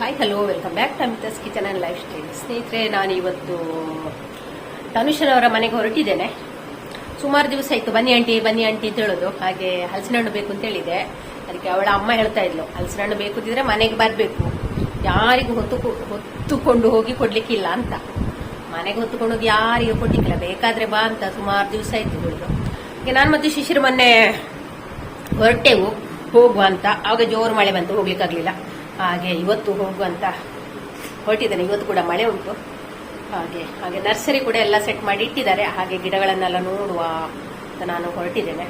Hi hello welcome back to Amita's kitchen and lifestyle ಸ್ನೇಹಿತರೆ, ನಾನು ಇವತ್ತು ತನುಷನವರ ಮನೆಗೆ ಹೊರಟಿದ್ದೇನೆ. ಸುಮಾರು ದಿವಸ ಆಯಿತು, ಬನ್ನಿ ಆಂಟಿ ಬನ್ನಿ ಆಂಟಿ ಅಂತ ಹೇಳೋದು. ಹಾಗೆ ಹಲಸಿನ ಹಣ್ಣು ಬೇಕು ಅಂತ ಹೇಳಿದೆ ಅದಕ್ಕೆ ಅವಳ ಅಮ್ಮ ಹೇಳ್ತಾ ಇದ್ಲು, ಹಲಸಿನ ಹಣ್ಣು ಬೇಕು ಅಂತಿದ್ರೆ ಮನೆಗೆ ಬರಬೇಕು. ಯಾರಿಗೂ ಹೊತ್ತು ಹೊತ್ತುಕೊಂಡು ಹೋಗಿ ಕೊಡ್ಲಿಕ್ಕಿಲ್ಲ ಅಂತ. ಮನೆಗೆ ಹೊತ್ತುಕೊಂಡು ಹೋಗಿ ಯಾರಿಗೂ ಕೊಡ್ಲಿಕ್ಕಿಲ್ಲ. ಬೇಕಾದ್ರೆ ಬಾ ಅಂತ ಸುಮಾರು ದಿವಸ ಆಯಿತು ಹೇಳಿದ್ರು. ಈಗ ನಾನು ಮತ್ತು ಶಿಶಿರು ಮೊನ್ನೆ ಹೊರಟೆವು. ಹೋಗುವ ಅಂತ. ಆವಾಗ ಜೋರು ಮಳೆ ಬಂತು, ಹೋಗ್ಲಿಕ್ಕಾಗ್ಲಿಲ್ಲ. ಹಾಗೆ ಇವತ್ತು ಹೋಗುವಂತ ಹೊರಟಿದ್ದೇನೆ. ಇವತ್ತು ಕೂಡ ಮಳೆ ಉಂಟು. ಹಾಗೆ ಹಾಗೆ ನರ್ಸರಿ ಕೂಡ ಎಲ್ಲ ಸೆಟ್ ಮಾಡಿ ಇಟ್ಟಿದ್ದಾರೆ. ಹಾಗೆ ಗಿಡಗಳನ್ನೆಲ್ಲ ನೋಡುವ ಅಂತ ನಾನು ಹೊರಟಿದ್ದೇನೆ.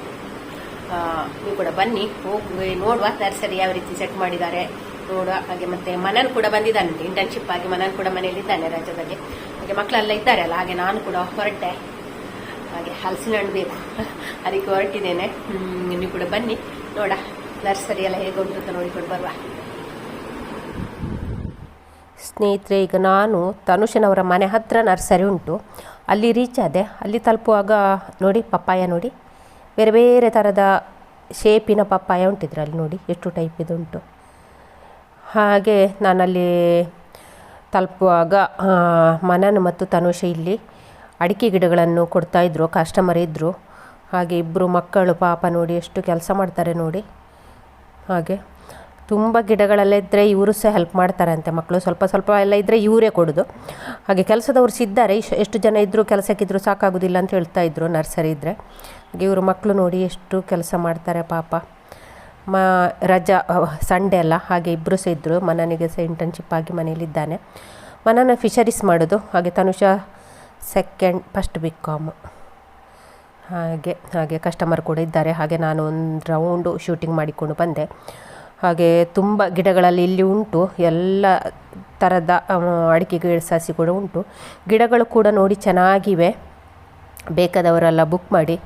ನೀವು ಕೂಡ ಬನ್ನಿ ಹೋಗಿ ನೋಡುವ ನರ್ಸರಿ ಯಾವ ರೀತಿ ಸೆಟ್ ಮಾಡಿದ್ದಾರೆ, ನೋಡುವ. ಹಾಗೆ ಮತ್ತೆ ಮನನ್ ಕೂಡ ಬಂದಿದ್ದಾನೆ. ಇಂಟರ್ನ್ಶಿಪ್ ಆಗಿ ಮನನ್ ಕೂಡ ಮನೆಯಲ್ಲಿ ಇದ್ದಾನೆ ರಾಜ್ಯದಲ್ಲಿ. ಹಾಗೆ ಮಕ್ಕಳೆಲ್ಲ ಇದ್ದಾರೆ ಅಲ್ಲ, ಹಾಗೆ ನಾನು ಕೂಡ ಹೊರಟೆ. ಹಾಗೆ ಹಲಸಿನ ಹಣ್ಣು ಬೇಕು. ಅದಕ್ಕೆ ಹೊರಟಿದ್ದೇನೆ. ನೀವು ಕೂಡ ಬನ್ನಿ, ನೋಡ ನರ್ಸರಿ ಎಲ್ಲ ಹೇಗೆ ಉಂಟು ಅಂತ ನೋಡಿಕೊಂಡು ಬರುವ. ಸ್ನೇಹಿತರೆ, ಈಗ ನಾನು ತನುಷನವರ ಮನೆ ಹತ್ರ ನರ್ಸರಿ ಉಂಟು. ಅಲ್ಲಿ ರೀಚ್ ಆದೆ. ಅಲ್ಲಿ ತಲುಪುವಾಗ ನೋಡಿ, ಪಪ್ಪಾಯ ನೋಡಿ. ಬೇರೆ ಬೇರೆ ಥರದ ಶೇಪಿನ ಪಪ್ಪಾಯ ಉಂಟಿದ್ರಲ್ಲಿ ನೋಡಿ, ಎಷ್ಟು ಟೈಪ್ ಇದುಂಟು ಹಾಗೆ ನಾನಲ್ಲಿ ತಲುಪುವಾಗ ಮನನ್ ಮತ್ತು ತನುಷ ಇಲ್ಲಿ ಅಡಿಕೆ ಗಿಡಗಳನ್ನು ಕೊಡ್ತಾಯಿದ್ರು ಕಸ್ಟಮರ್ ಇದ್ದರು ಹಾಗೆ ಇಬ್ಬರು ಮಕ್ಕಳು, ಪಾಪ ನೋಡಿ, ಎಷ್ಟು ಕೆಲಸ ಮಾಡ್ತಾರೆ ನೋಡಿ. ಹಾಗೆ ತುಂಬ ಗಿಡಗಳೆಲ್ಲ ಇದ್ದರೆ ಇವರು ಸಹ ಹೆಲ್ಪ್ ಮಾಡ್ತಾರಂತೆ ಮಕ್ಕಳು. ಸ್ವಲ್ಪ ಸ್ವಲ್ಪ ಎಲ್ಲ ಇದ್ದರೆ ಇವರೇ ಕೊಡೋದು. ಹಾಗೆ ಕೆಲಸದವ್ರು ಸಿದ್ದಾರೆ. ಎಷ್ಟು ಜನ ಇದ್ದರೂ ಕೆಲಸಕ್ಕಿದ್ರು ಸಾಕಾಗೋದಿಲ್ಲ ಅಂತ ಹೇಳ್ತಾ ಇದ್ರು ನರ್ಸರಿ ಇದ್ದರೆ ಹಾಗೆ ಇವರು ಮಕ್ಕಳು ನೋಡಿ ಎಷ್ಟು ಕೆಲಸ ಮಾಡ್ತಾರೆ ಪಾಪ. ಮ, ರಜಾ ಸಂಡೇ ಅಲ್ಲ. ಹಾಗೆ ಇಬ್ಬರು ಸಹ ಇದ್ದರು ಮನನಿಗೆ ಸಹ ಇಂಟರ್ನ್ಶಿಪ್ ಆಗಿ ಮನೇಲಿದ್ದಾನೆ. ಮನನ ಫಿಷರೀಸ್ ಮಾಡೋದು. ಹಾಗೆ Tanusha second first B com ಹಾಗೆ ಹಾಗೆ ಕಸ್ಟಮರ್ ಕೂಡ ಇದ್ದಾರೆ. ಹಾಗೆ ನಾನು ಒಂದು ರೌಂಡು ಶೂಟಿಂಗ್ ಮಾಡಿಕೊಂಡು ಬಂದೆ. ಹಾಗೆ ತುಂಬ ಗಿಡಗಳಲ್ಲಿ ಇಲ್ಲಿ ಉಂಟು. ಎಲ್ಲ ಥರದ ಅಡಿಕೆ ಗಿಡ ಸಸಿ ಕೂಡ ಉಂಟು. ಗಿಡಗಳು ಕೂಡ ನೋಡಿ ಚೆನ್ನಾಗಿವೆ. ಬೇಕಾದವರೆಲ್ಲ ಬುಕ್ ಮಾಡಿ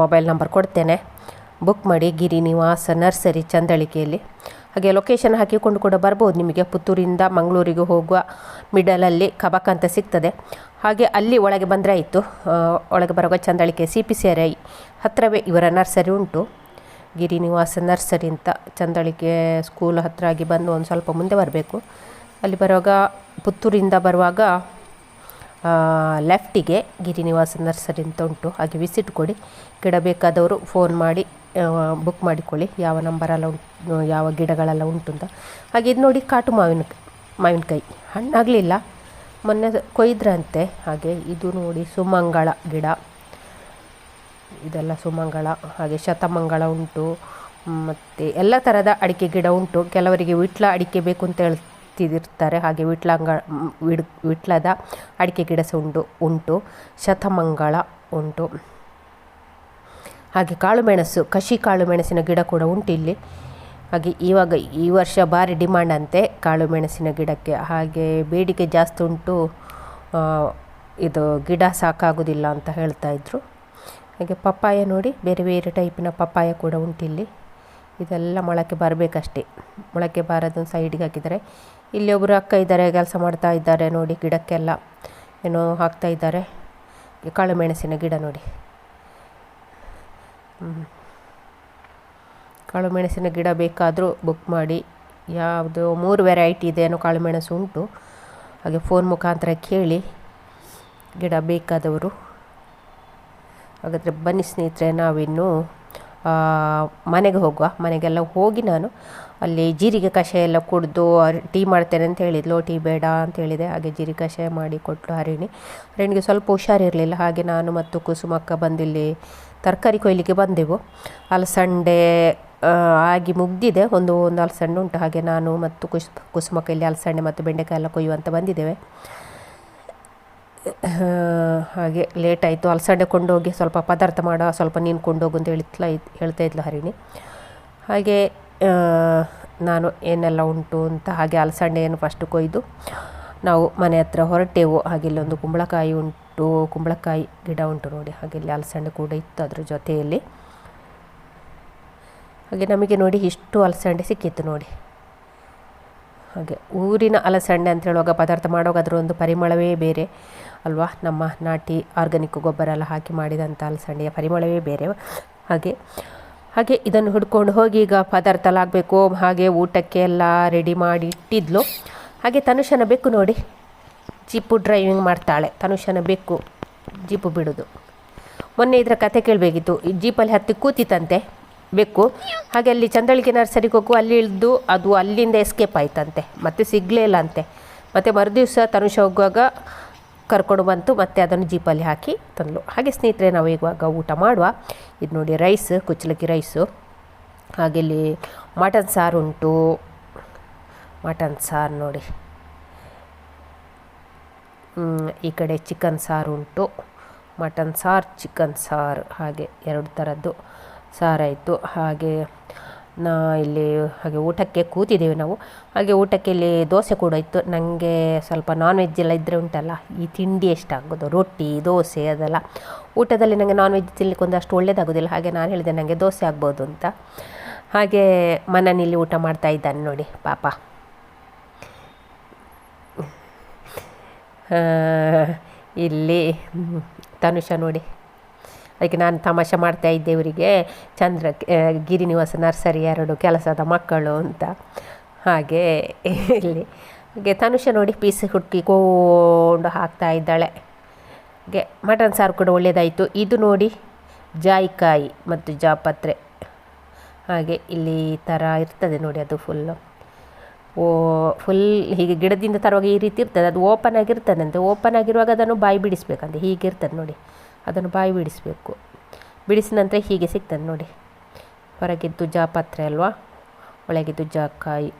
ಮೊಬೈಲ್ ನಂಬರ್ ಕೊಡ್ತೇನೆ. ಬುಕ್ ಮಾಡಿ, ಗಿರಿ ನಿವಾಸ, ನರ್ಸರಿ, ಚಂದಳಿಕೆಯಲ್ಲಿ. ಹಾಗೆ ಲೊಕೇಶನ್ ಹಾಕಿಕೊಂಡು ಕೂಡ ಬರ್ಬೋದು. ನಿಮಗೆ ಪುತ್ತೂರಿಂದ ಮಂಗಳೂರಿಗೆ ಹೋಗುವ ಮಿಡಲಲ್ಲಿ ಕಬಕ್ ಅಂತ ಸಿಗ್ತದೆ. ಹಾಗೆ ಅಲ್ಲಿ ಒಳಗೆ ಬಂದರೆ ಆಯಿತು. ಒಳಗೆ ಬರುವಾಗ Chandalike C P C R I ಹತ್ತಿರವೇ ಇವರ ನರ್ಸರಿ ಉಂಟು. ಗಿರಿ ನಿವಾಸ ನರ್ಸರಿ ಅಂತ ಚಂದಳಿಕೆ ಸ್ಕೂಲ್ ಹತ್ತಿರ ಆಗಿ ಬಂದು ಒಂದು ಸ್ವಲ್ಪ ಮುಂದೆ ಬರಬೇಕು. ಅಲ್ಲಿ ಬರುವಾಗ ಪುತ್ತೂರಿಂದ ಬರುವಾಗ ಲೆಫ್ಟಿಗೆ ಗಿರಿನಿವಾಸ ನರ್ಸರಿ ಅಂತ ಉಂಟು. ಹಾಗೆ ವಿಸಿಟ್ ಕೊಡಿ. ಗಿಡ ಬೇಕಾದವರು ಫೋನ್ ಮಾಡಿ ಬುಕ್ ಮಾಡಿಕೊಳ್ಳಿ. ಯಾವ ನಂಬರೆಲ್ಲ ಉಂಟು ಯಾವ ಗಿಡಗಳೆಲ್ಲ ಉಂಟು ಅಂತ. ಹಾಗೆ ಇದು ನೋಡಿ ಕಾಟು ಮಾವಿನ ಮಾವಿನಕಾಯಿ ಹಣ್ಣಾಗಲಿಲ್ಲ. ಮೊನ್ನೆ ಕೊಯ್ದ್ರಂತೆ. ಹಾಗೆ ಇದು ನೋಡಿ ಸುಮಂಗಳ ಗಿಡ. ಇದೆಲ್ಲ ಸುಮಂಗಳ, ಹಾಗೆ ಶತಮಂಗಳ ಉಂಟು. ಮತ್ತು ಎಲ್ಲ ಥರದ ಅಡಿಕೆ ಗಿಡ ಉಂಟು. ಕೆಲವರಿಗೆ ವಿಟ್ಲ ಅಡಿಕೆ ಬೇಕು ಅಂತ ಹೇಳ್ತಿದ್ದಿರ್ತಾರೆ ಹಾಗೆ ವಿಟ್ಲಂಗ, ವಿಡ್, ವಿಟ್ಲದ ಅಡಿಕೆ ಗಿಡ ಸಹ ಉಂಟು ಉಂಟು. ಶತಮಂಗಳ ಉಂಟು. ಹಾಗೆ ಕಾಳುಮೆಣಸು ಕಸಿ ಕಾಳುಮೆಣಸಿನ ಗಿಡ ಕೂಡ ಉಂಟು ಇಲ್ಲಿ. ಹಾಗೆ ಇವಾಗ ಈ ವರ್ಷ ಭಾರಿ ಡಿಮ್ಯಾಂಡ್ ಅಂತೆ ಕಾಳುಮೆಣಸಿನ ಗಿಡಕ್ಕೆ. ಹಾಗೆ ಬೇಡಿಕೆ ಜಾಸ್ತಿ ಉಂಟು ಇದು ಗಿಡ ಸಾಕಾಗೋದಿಲ್ಲ ಅಂತ ಹೇಳ್ತಾ ಇದ್ರು. ಹಾಗೆ ಪಪ್ಪಾಯ ನೋಡಿ ಬೇರೆ ಬೇರೆ ಟೈಪಿನ ಪಪ್ಪಾಯ ಕೂಡ ಉಂಟಿಲ್ಲಿ. ಇದೆಲ್ಲ ಮೊಳಕೆ ಬರಬೇಕಷ್ಟೇ. ಮೊಳಕೆ ಬಾರದನ್ನು ಸೈಡಿಗೆ ಹಾಕಿದ್ದಾರೆ. ಇಲ್ಲಿ ಒಬ್ಬರು ಅಕ್ಕ ಇದ್ದಾರೆ, ಕೆಲಸ ಮಾಡ್ತಾ ಇದ್ದಾರೆ ನೋಡಿ, ಗಿಡಕ್ಕೆಲ್ಲ ಏನೋ ಹಾಕ್ತಾ ಇದ್ದಾರೆ. ಕಾಳುಮೆಣಸಿನ ಗಿಡ ನೋಡಿ. ಕಾಳುಮೆಣಸಿನ ಗಿಡ ಬೇಕಾದರೂ ಬುಕ್ ಮಾಡಿ. ಯಾವುದು ಮೂರು ವೆರೈಟಿ ಇದೆ ಏನೋ ಕಾಳುಮೆಣಸು ಉಂಟು. ಹಾಗೆ ಫೋನ್ ಮುಖಾಂತರ ಕೇಳಿ. ಗಿಡ ಬೇಕಾದವರು. ಹಾಗಾದರೆ ಬನ್ನಿ ಸ್ನೇಹಿತರೆ, ನಾವಿನ್ನು ಮನೆಗೆ ಹೋಗುವ. ಮನೆಗೆಲ್ಲ ಹೋಗಿ ನಾನು ಅಲ್ಲಿ ಜೀರಿಗೆ ಕಷಾಯ ಎಲ್ಲ ಕುಡಿದು ಟೀ ಮಾಡ್ತೇನೆ ಅಂತ ಹೇಳಿದ್ಲು. ಟೀ ಬೇಡ ಅಂತ ಹೇಳಿದೆ. ಹಾಗೆ ಜೀರಿಗೆ ಕಷಾಯ ಮಾಡಿ ಕೊಟ್ಟು ಹರಿಣಿ. ಹರಿಣಿಗೆ ಸ್ವಲ್ಪ ಹುಷಾರಿರಲಿಲ್ಲ. ಹಾಗೆ ನಾನು ಮತ್ತು ಕುಸುಮಕ್ಕ ಬಂದಿಲ್ಲಿ ತರಕಾರಿ ಕೊಯ್ಲಿಕ್ಕೆ ಬಂದೆವು. ಅಲಸಂಡೆ ಆಗಿ ಮುಗ್ದಿದೆ. ಒಂದು ಒಂದು ಅಲಸಂಡೆ ಉಂಟು. ಹಾಗೆ ನಾನು ಮತ್ತು ಕುಸ್ ಕುಸುಮಕ್ಕ ಇಲ್ಲಿ ಅಲಸಂಡೆ ಮತ್ತು ಬೆಂಡೆಕಾಯಿ ಎಲ್ಲ ಕೊಯ್ಯುವಂತ ಬಂದಿದ್ದೇವೆ. ಹಾಗೆ ಲೇಟ್ ಆಯಿತು. ಅಲಸಂಡೆ ಕೊಂಡೋಗಿ ಸ್ವಲ್ಪ ಪದಾರ್ಥ ಮಾಡೋ, ಸ್ವಲ್ಪ ನೀನು ಕೊಂಡೋಗು ಅಂತ ಹೇಳ್ತಾ ಹೇಳ್ತಾ ಇದ್ಲು ಹರಿಣಿ. ಹಾಗೆ ನಾನು ಏನೆಲ್ಲ ಉಂಟು ಅಂತ ಹಾಗೆ ಅಲಸಂಡೆಯನ್ನು ಫಸ್ಟ್ ಕೊಯ್ದು, ನಾವು ಮನೆ ಹತ್ರ ಹೊರಟೆವು. ಹಾಗೆ ಇಲ್ಲೊಂದು ಕುಂಬಳಕಾಯಿ ಉಂಟು, ಕುಂಬಳಕಾಯಿ ಗಿಡ ಉಂಟು ನೋಡಿ. ಹಾಗೆ ಇಲ್ಲಿ ಅಲಸಂಡೆ ಕೂಡ ಇತ್ತು ಅದ್ರ ಜೊತೆಯಲ್ಲಿ. ಹಾಗೆ ನಮಗೆ ನೋಡಿ ಇಷ್ಟು ಅಲಸಂಡೆ ಸಿಕ್ಕಿತ್ತು ನೋಡಿ. ಹಾಗೆ ಊರಿನ ಅಲಸಂಡೆ ಅಂತ ಹೇಳುವಾಗ ಪದಾರ್ಥ ಮಾಡುವಾಗ ಅದರ ಒಂದು ಪರಿಮಳವೇ ಬೇರೆ, ಅಲ್ವಾ? ನಮ್ಮ ನಾಟಿ ಆರ್ಗಾನಿಕ್ ಗೊಬ್ಬರ ಎಲ್ಲ ಹಾಕಿ ಮಾಡಿದಂಥ ಅಲಸಂಡೆಯ ಪರಿಮಳವೇ ಬೇರೆ. ಹಾಗೆ ಹಾಗೆ ಇದನ್ನು ಹುಡ್ಕೊಂಡು ಹೋಗಿ ಈಗ ಪದಾರ್ಥ ಎಲ್ಲ ಆಗಬೇಕು ಹಾಗೆ ಊಟಕ್ಕೆ ಎಲ್ಲ ರೆಡಿ ಮಾಡಿ ಇಟ್ಟಿದ್ಲು. ಹಾಗೆ ತನುಷನ ಬೆಕ್ಕು ನೋಡಿ, ಜೀಪು ಡ್ರೈವಿಂಗ್ ಮಾಡ್ತಾಳೆ. ತನುಷನ ಬೆಕ್ಕು, ಜೀಪು ಬಿಡೋದು. ಮೊನ್ನೆ ಇದರ ಕತೆ ಕೇಳಬೇಕಿತ್ತು. ಈ ಜೀಪಲ್ಲಿ ಹತ್ತಿ ಕೂತಿತ್ತಂತೆ. ಬೆಕ್ಕು ಹಾಗೆ ಅಲ್ಲಿ ಚಂದಳಿಕೆ ನರ್ಸರಿಗೆ ಹೋಗು, ಅಲ್ಲಿ ಇಳಿದು ಅದು ಅಲ್ಲಿಂದ ಎಸ್ಕೇಪ್ ಆಯ್ತಂತೆ. ಮತ್ತೆ ಸಿಗಲೇ ಇಲ್ಲ ಅಂತೆ. ಮತ್ತು ಮರುದಿವಸ ತನುಷ ಹೋಗುವಾಗ ಕರ್ಕೊಂಡು ಬಂತು, ಮತ್ತೆ ಅದನ್ನು ಜೀಪಲ್ಲಿ ಹಾಕಿ ತಂದಳು ಹಾಗೆ ಸ್ನೇಹಿತರೆ, ನಾವು ಇವಾಗ ಊಟ ಮಾಡುವ. ಇದು ನೋಡಿ ರೈಸ್, ಕುಚ್ಚಲಕ್ಕಿ ರೈಸು. ಹಾಗೆ ಇಲ್ಲಿ ಮಟನ್ ಸಾರು ಉಂಟು. ಮಟನ್ ಸಾರು ನೋಡಿ. ಈ ಕಡೆ ಚಿಕನ್ ಸಾರು ಉಂಟು. ಮಟನ್ ಸಾರು, ಚಿಕನ್ ಸಾರು, ಹಾಗೆ ಎರಡು ಥರದ್ದು ಸಾರಾಯಿತು ಹಾಗೆ ನಾ ಇಲ್ಲಿ ಹಾಗೆ ಊಟಕ್ಕೆ ಕೂತಿದ್ದೇವೆ ನಾವು. ಹಾಗೆ ಊಟಕ್ಕೆ ಇಲ್ಲಿ ದೋಸೆ ಕೂಡ ಇತ್ತು. ನನಗೆ ಸ್ವಲ್ಪ ನಾನ್ ವೆಜ್ ಎಲ್ಲ ಇದ್ದರೆ ಉಂಟಲ್ಲ, ಈ ತಿಂಡಿ ಎಷ್ಟಾಗೋದು ರೊಟ್ಟಿ, ದೋಸೆ ಅದೆಲ್ಲ. ಊಟದಲ್ಲಿ ನನಗೆ ನಾನ್ ವೆಜ್ ತಿನ್ನಲಿಕ್ಕೆ ಒಂದು ಅಷ್ಟು ಒಳ್ಳೇದಾಗೋದಿಲ್ಲ. ಹಾಗೆ ನಾನು ಹೇಳಿದೆ ನನಗೆ ದೋಸೆ ಆಗ್ಬೋದು ಅಂತ. ಹಾಗೆ ಮನೆಯಲ್ಲಿ ಊಟ ಮಾಡ್ತಾ ಇದ್ದಾನೆ ನೋಡಿ ಪಾಪ. ಇಲ್ಲಿ ತನುಷ ನೋಡಿ. ಅದಕ್ಕೆ ನಾನು ತಮಾಷೆ ಮಾಡ್ತಾ ಇದ್ದೆ ಇವರಿಗೆ, ಚಂದ್ರ ಗಿರಿ ಗಿರಿನಿವಾಸ ನರ್ಸರಿ ಎರಡು ಕೆಲಸದ ಮಕ್ಕಳು ಅಂತ. ಹಾಗೆ ಇಲ್ಲಿ, ಹಾಗೆ ತನುಷ ನೋಡಿ ಪೀಸ್ ಹುಡುಕಿಕೊಂಡು ಹಾಕ್ತಾ ಇದ್ದಾಳೆ. ಹಾಗೆ ಮಟನ್ ಸಾರು ಕೂಡ ಒಳ್ಳೆಯದಾಯಿತು ಇದು ನೋಡಿ ಜಾಯಿಕಾಯಿ ಮತ್ತು ಜಾಪತ್ರೆ. ಹಾಗೆ ಇಲ್ಲಿ ಥರ ಇರ್ತದೆ ನೋಡಿ ಅದು ಫುಲ್ಲು ಓ ಫುಲ್ ಹೀಗೆ ಗಿಡದಿಂದ ತರುವಾಗ ಈ ರೀತಿ ಇರ್ತದೆ. ಅದು ಓಪನ್ ಆಗಿರ್ತದಂತೆ ಓಪನ್ ಆಗಿರುವಾಗ ಅದನ್ನು ಬಾಯಿ ಬಿಡಿಸ್ಬೇಕಂತೆ. ಹೀಗಿರ್ತದೆ ನೋಡಿ. ಅದನ್ನು ಬಾಯಿ ಬಿಡಿಸಬೇಕು. ಬಿಡಿಸಿದ ನಂತರ ಹೀಗೆ ಸಿಗ್ತದೆ ನೋಡಿ. ಹೊರಗಿದ್ದು ಜಾಪತ್ರೆ ಅಲ್ವಾ? ಒಳಗಿದ್ದು ಜಾಕಾಯಿ ಕಾಯಿ.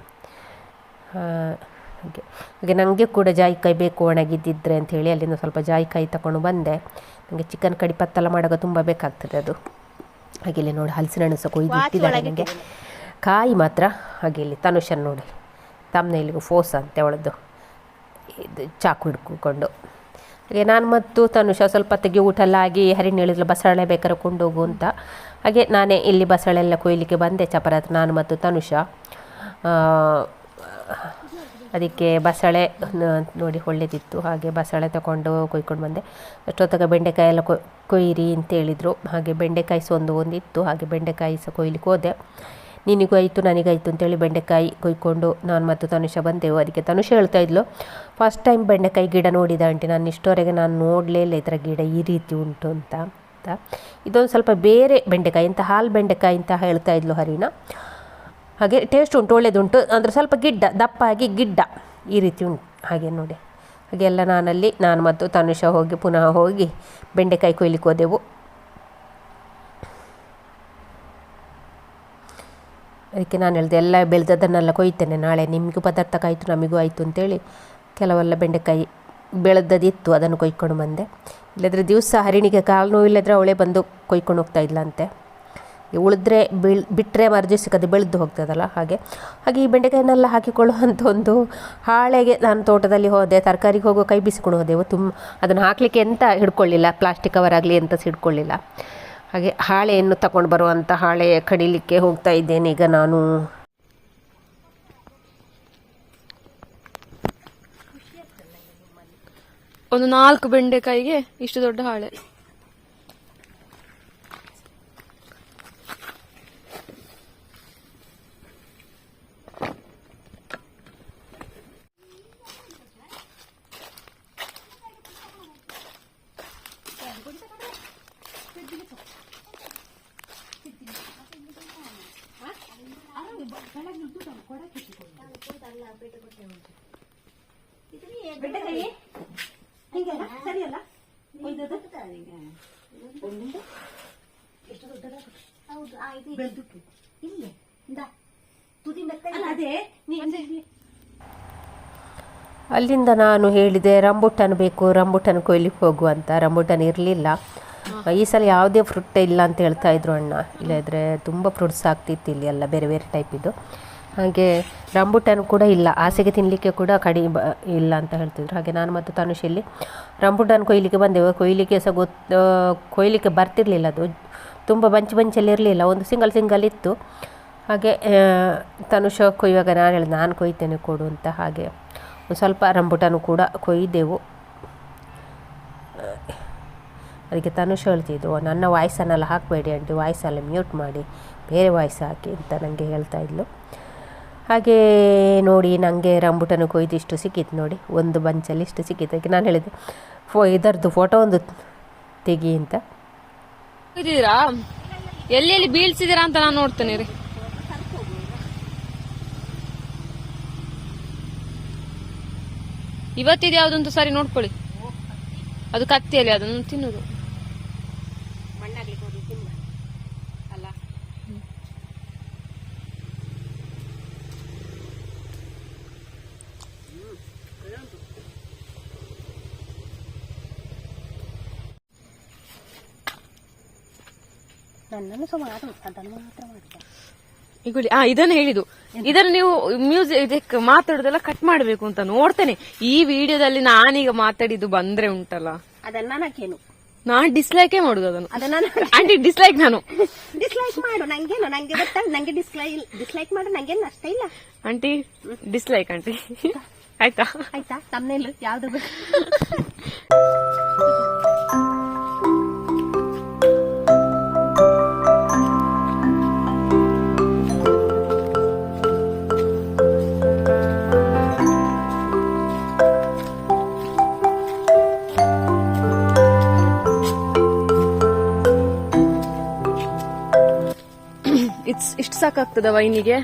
ಹಾಗೆ. ಹಾಗೆ ನನಗೆ ಕೂಡ ಜಾಯಿಕಾಯಿ ಬೇಕು ಒಣಗಿದ್ದಿದ್ರೆ ಅಂಥೇಳಿ ಅಲ್ಲಿಂದ ಸ್ವಲ್ಪ ಜಾಯಿಕಾಯಿ ತಗೊಂಡು ಬಂದೆ. ನನಗೆ ಚಿಕನ್ ಕಡಿ ಪತ್ತಲ ಮಾಡಾಗ ತುಂಬ ಬೇಕಾಗ್ತದೆ ಅದು. ಹಾಗೆ ಇಲ್ಲಿ ನೋಡಿ ಹಲಸಿನ ಹಣ್ಣು ಸಹ ಕೊಯ್ದು ನನಗೆ ಕಾಯಿ ಮಾತ್ರ. ಹಾಗೆ ಇಲ್ಲಿ ತನುಷನ್ ನೋಡಿ. ತಮ್ಮನೆ ಇಲ್ಲಿಗೂ ಫೋಸ್ ಅಂತೆ ಅವಳದ್ದು. ಇದು ಚಾಕು ಹಿಡ್ಕೊಂಡು. ಹಾಗೆ ನಾನು ಮತ್ತು ತನುಷ ಸ್ವಲ್ಪ ತೆಗಿ ಊಟ ಎಲ್ಲ ಆಗಿ ಹರಿಣಿ ಹೇಳಿದ್ಲು ಬಸಳೆ ಬೇಕಾದ್ರೆ ಕೊಂಡೋಗು ಅಂತ. ಹಾಗೆ ನಾನೇ ಇಲ್ಲಿ ಬಸಳೆ ಎಲ್ಲ ಕೊಯ್ಲಿಕ್ಕೆ ಬಂದೆ ಚಪರ ಹತ್ರ ನಾನು ಮತ್ತು ತನುಷ. ಅದಕ್ಕೆ ಬಸಳೆ ನೋಡಿ ಒಳ್ಳೆದಿತ್ತು. ಹಾಗೆ ಬಸಳೆ ತಗೊಂಡು ಕೊಯ್ಕೊಂಡು ಬಂದೆ. ಅಷ್ಟೊತ್ತಾಗ ಬೆಂಡೆಕಾಯಿ ಎಲ್ಲ ಕೊಯ್ ಕೊಯ್ಯಿರಿ ಅಂತ ಹೇಳಿದರು. ಹಾಗೆ ಬೆಂಡೆಕಾಯಿ ಸಹ ಒಂದು ಒಂದಿತ್ತು. ಹಾಗೆ ಬೆಂಡೆಕಾಯಿ ಸಹ ಕೊಯ್ಲಿಕ್ಕೆ ಹೋದೆ. ನಿನಗೂ ಆಯಿತು ನನಗಾಯಿತು ಅಂತೇಳಿ ಬೆಂಡೆಕಾಯಿ ಕೊಯ್ಕೊಂಡು ನಾನು ಮತ್ತು ತನುಷ ಬಂದೆವು. ಅದಕ್ಕೆ ತನುಷ ಹೇಳ್ತಾ ಇದ್ಲು ಫಸ್ಟ್ ಟೈಮ್ ಬೆಂಡೆಕಾಯಿ ಗಿಡ ನೋಡಿದ ಆಂಟಿ, ನಾನು ಇಷ್ಟವರೆಗೆ ನಾನು ನೋಡಲೇ ಇಲ್ಲ ಇದರ ಗಿಡ, ಈ ರೀತಿ ಉಂಟು ಅಂತ ಅಂತ. ಇದೊಂದು ಸ್ವಲ್ಪ ಬೇರೆ ಬೆಂಡೆಕಾಯಿ ಅಂತ ಹಾಲು ಬೆಂಡೆಕಾಯಿ ಅಂತ ಹೇಳ್ತಾ ಇದ್ಲು ಹರಿನ. ಹಾಗೆ ಟೇಸ್ಟ್ ಉಂಟು, ಒಳ್ಳೇದುಂಟು, ಅಂದರೆ ಸ್ವಲ್ಪ ಗಿಡ್ಡ ದಪ್ಪ ಆಗಿ ಗಿಡ್ಡ, ಈ ರೀತಿ ಉಂಟು. ಹಾಗೆ ನೋಡಿ. ಹಾಗೆಲ್ಲ ನಾನಲ್ಲಿ, ನಾನು ಮತ್ತು ತನುಷ ಹೋಗಿ, ಪುನಃ ಹೋಗಿ ಬೆಂಡೆಕಾಯಿ ಕೊಯ್ಲಿಕ್ಕೆ ಹೋದೆವು. ಅದಕ್ಕೆ ನಾನು ಹೇಳಿದೆ, ಎಲ್ಲ ಬೆಳೆದದನ್ನೆಲ್ಲ ಕೊಯ್ತೇನೆ. ನಾಳೆ ನಿಮಗೂ ಪದಾರ್ಥ ಕಾಯಿತು, ನಮಗೂ ಆಯಿತು ಅಂತೇಳಿ ಕೆಲವೆಲ್ಲ ಬೆಂಡೆಕಾಯಿ ಬೆಳೆದದಿತ್ತು ಅದನ್ನು ಕೊಯ್ಕೊಂಡು ಬಂದೆ. ಇಲ್ಲದ್ರೆ ದಿವಸ ಹರಿಣಿಗೆ ಕಾಲು ನೋವಿಲ್ಲದ್ರೆ ಅವಳೇ ಬಂದು ಕೊಯ್ಕೊಂಡು ಹೋಗ್ತಾ ಇಲ್ಲ ಅಂತೆ ಉಳಿದ್ರೆ ಬೀಳ್ ಬಿಟ್ಟರೆ ಮರುದಿವ್ಸಕ್ಕೆ ಅದು ಬೆಳೆದು ಹೋಗ್ತದಲ್ಲ ಹಾಗೆ. ಹಾಗೆ ಈ ಬೆಂಡೆಕಾಯಿನೆಲ್ಲ ಹಾಕಿಕೊಳ್ಳುವಂಥ ಒಂದು ಹಾಳೆಗೆ ನಾನು ತೋಟದಲ್ಲಿ ಹೋದೆ, ತರಕಾರಿಗೆ ಹೋಗೋ ಕೈ ಬಿಸಿಕೊಂಡು ಹೋದೆವು. ತುಂಬ ಅದನ್ನು ಹಾಕಲಿಕ್ಕೆ ಎಂತ ಹಿಡ್ಕೊಳ್ಳಿಲ್ಲ, ಪ್ಲಾಸ್ಟಿಕ್ ಕವರ್ ಆಗಲಿ ಎಂತ ಹಿಡ್ಕೊಳ್ಳಿಲ್ಲ. ಹಾಗೆ ಹಾಳೆಯನ್ನು ತಗೊಂಡು ಬರುವಂಥ ಹಾಳೆ ಕಡಿಲಿಕ್ಕೆ ಹೋಗ್ತಾ ಇದ್ದೇನೆ ಈಗ ನಾನು. ಒಂದು ನಾಲ್ಕು ಬೆಂಡೆಕಾಯಿಗೆ ಇಷ್ಟು ದೊಡ್ಡ ಹಾಳೆ. ಅಲ್ಲಿಂದ ನಾನು ಹೇಳಿದೆ ರಂಬುಟನ್ ಬೇಕು ರಂಬುಟನ್ ಕೊಯ್ಲಿಕ್ಕೆ ಹೋಗುವಂತ ರಂಬುಟನ್ ಇರಲಿಲ್ಲ. ಈ ಸಲ ಯಾವುದೇ ಫ್ರೂಟ್ ಇಲ್ಲ ಅಂತ ಹೇಳ್ತಾ ಇದ್ರು ಅಣ್ಣ. ಇಲ್ಲದ್ರೆ ತುಂಬ ಫ್ರೂಟ್ಸ್ ಆಗ್ತಿತ್ತು ಇಲ್ಲಿ ಎಲ್ಲ, ಬೇರೆ ಬೇರೆ ಟೈಪಿದ್ದು ಹಾಗೆ ರಂಬುಟನ್ ಕೂಡ ಇಲ್ಲ. ಆಸೆಗೆ ತಿನ್ನಲಿಕ್ಕೆ ಕೂಡ ಕಡಿ ಇಲ್ಲ ಅಂತ ಹೇಳ್ತಿದ್ರು. ಹಾಗೆ ನಾನು ಮತ್ತು ತನುಷ್ ಇಲ್ಲಿ ರಂಬುಟನ್ ಕೊಯ್ಲಿಕ್ಕೆ ಬಂದೆವು. ಕೊಯ್ಲಿಕ್ಕೆ ಸಹ ಗೊತ್ತು ಕೊಯ್ಲಿಕ್ಕೆ ಬರ್ತಿರಲಿಲ್ಲ ಅದು. ತುಂಬ ಬಂಚು ಬಂಚಲ್ಲಿ ಇರಲಿಲ್ಲ. ಒಂದು ಸಿಂಗಲ್ ಸಿಂಗಲ್ ಇತ್ತು. ಹಾಗೆ ತನುಷ ಕೊಯ್ಯುವಾಗ ನಾನು ಹೇಳಿದೆ, ನಾನು ಕೊಯ್ತೇನೆ ಕೊಡು ಅಂತ ಹಾಗೆ ಸ್ವಲ್ಪ ರಂಬುಟನು ಕೂಡ ಕೊಯ್ದೆವು. ಅದಕ್ಕೆ ತನುಷ್ ಹೇಳ್ತಿದ್ದು ನನ್ನ ವಾಯ್ಸನ್ನೆಲ್ಲ ಹಾಕಬೇಡಿ ಆಂಟಿ ವಾಯ್ಸೆಲ್ಲ ಮ್ಯೂಟ್ ಮಾಡಿ, ಬೇರೆ ವಾಯ್ಸ್ ಹಾಕಿ, ಅಂತ ನನಗೆ ಹೇಳ್ತಾ ಇದ್ಲು. ಹಾಗೆ ನೋಡಿ ನನಗೆ ರಂಬುಟನ ಕೊಯ್ದು ಇಷ್ಟು ಸಿಕ್ಕಿತ್ತು ನೋಡಿ, ಒಂದು ಬಂಚಲ್ಲಿ ಇಷ್ಟು ಸಿಕ್ಕಿತ್ತು ಅದಕ್ಕೆ ನಾನು ಹೇಳಿದೆ, ಫೋ ಇದರದ್ದು ಫೋಟೋ ಒಂದು ತೆಗಿ ಅಂತ. ಇದ್ದೀರಾ ಎಲ್ಲಿ ಎಲ್ಲಿ ಬೀಳ್ಸಿದೀರಾ ಅಂತ ನಾನು ನೋಡ್ತೇನೆ ರೀ ಇವತ್ತಿದು ಯಾವ್ದಂತ ಸರಿ ನೋಡ್ಕೊಳ್ಳಿ. ಅದು ಕತ್ತಿಯಲ್ಲಿ, ಅದನ್ನು ತಿನ್ನೋದು. ಮಾತ್ರ ಈಗುಳಿ ಆ ಇದನ್ನ ಹೇಳಿದು ಇದನ್ನ ನೀವು ಮ್ಯೂಸಿಕ್ ಇದಕ್ಕೆ ಮಾತಾಡೋದೆಲ್ಲ ಕಟ್ ಮಾಡ್ಬೇಕು ಅಂತ ನೋಡ್ತೇನೆ. ಈ ವಿಡಿಯೋದಲ್ಲಿ ನಾನೀಗ ಮಾತಾಡಿದ್ದು ಬಂದ್ರೆ ಉಂಟಲ್ಲ. ಅದನ್ನ ನಾನು ನಾನ್ ಡಿಸ್ಲೈಕೇ ಮಾಡುದು ಅದನ್ನು. ಅದನ್ನ ಆಂಟಿ ಡಿಸ್ಲೈಕ್ ನಾನು. ಡಿಸ್ಲೈಕ್ ಮಾಡು. ನಂಗೇನು? ನಂಗೆ ಗೊತ್ತಾ ನಂಗೆ ಡಿಸ್ಲೈಕ್ ಡಿಸ್ಲೈಕ್ ಮಾಡು. ನಂಗೇನು ಅಷ್ಟ ಇಲ್ಲ. ಆಂಟಿ ಡಿಸ್ಲೈಕ್ ಆಂಟಿ ಆಯ್ತಾ? ಆಯ್ತಾ? ತಮ್ಮ ಯಾವ್ದು? ಸಾಕಾಗ್ತದ ವೈನಿಗೆ